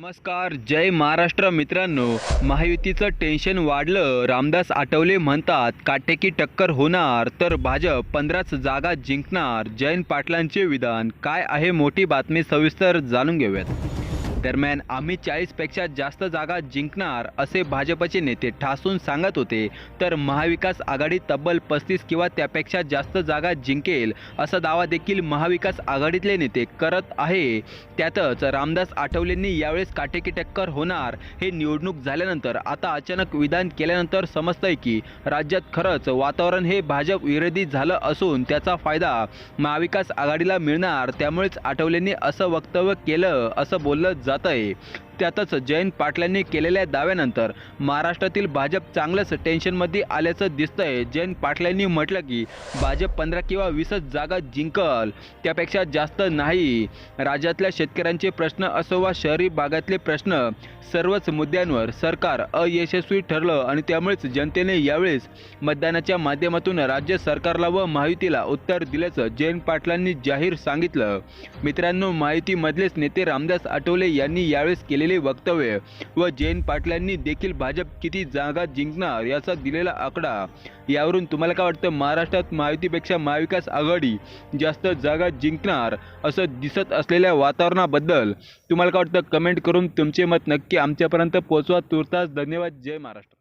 नमस्कार जय महाराष्ट्र मित्रांनो. महायुतीचं टेन्शन वाढलं रामदास आठवले म्हणतात काटेकी टक्कर होणार तर भाजप पंधराच जागा जिंकणार. जयंत पाटलांचे विधान काय आहे मोठी बातमी सविस्तर जाणून घेऊयात. दरम्यान आम्ही चाळीसपेक्षा जास्त जागा जिंकणार असे भाजपचे नेते ठासून सांगत होते. तर महाविकास आघाडी तब्बल पस्तीस किंवा त्यापेक्षा जास्त जागा जिंकेल असा दावा देखील महाविकास आघाडीतले नेते करत आहे. त्यातच रामदास आठवलेंनी यावेळेस काटेकी टक्कर होणार हे निवडणूक झाल्यानंतर आता अचानक विधान केल्यानंतर समजतंय की राज्यात खरंच वातावरण हे भाजप विरोधी झालं असून त्याचा फायदा महाविकास आघाडीला मिळणार त्यामुळेच आठवलेंनी असं वक्तव्य केलं असं बोललं जात आहे त्यातच जयंत पाटलांनी केलेल्या दाव्यानंतर महाराष्ट्रातील भाजप चांगलंच टेन्शनमध्ये आल्याचं दिसतंय. जयंत पाटलांनी म्हटलं की भाजप पंधरा किंवा वीसच जागा जिंकल त्यापेक्षा जास्त नाही. राज्यातल्या शेतकऱ्यांचे प्रश्न असो वा शहरी भागातले प्रश्न सर्वच मुद्द्यांवर सरकार अयशस्वी ठरलं आणि त्यामुळेच जनतेने यावेळेस मतदानाच्या माध्यमातून राज्य सरकारला व महायुतीला उत्तर दिल्याचं जयंत पाटलांनी जाहीर सांगितलं. मित्रांनो महायुतीमधलेच नेते रामदास आठवले यांनी यावेळेस केलेले वक्तव्य. व जयंत पाटलांनी देखील भाजप किती जागा जिंकणार याचा दिलेला आकडा. यावरून तुम्हाला काय वाटतं? महाराष्ट्रात महायुतीपेक्षा महाविकास आघाडी जास्त जागा जिंकणार असं दिसत असलेल्या वातावरणाबद्दल तुम्हाला काय वाटतं? कमेंट करून तुमचे मत नक्की आमच्यापर्यंत पोहोचवा. तुर्तास धन्यवाद. जय महाराष्ट्र.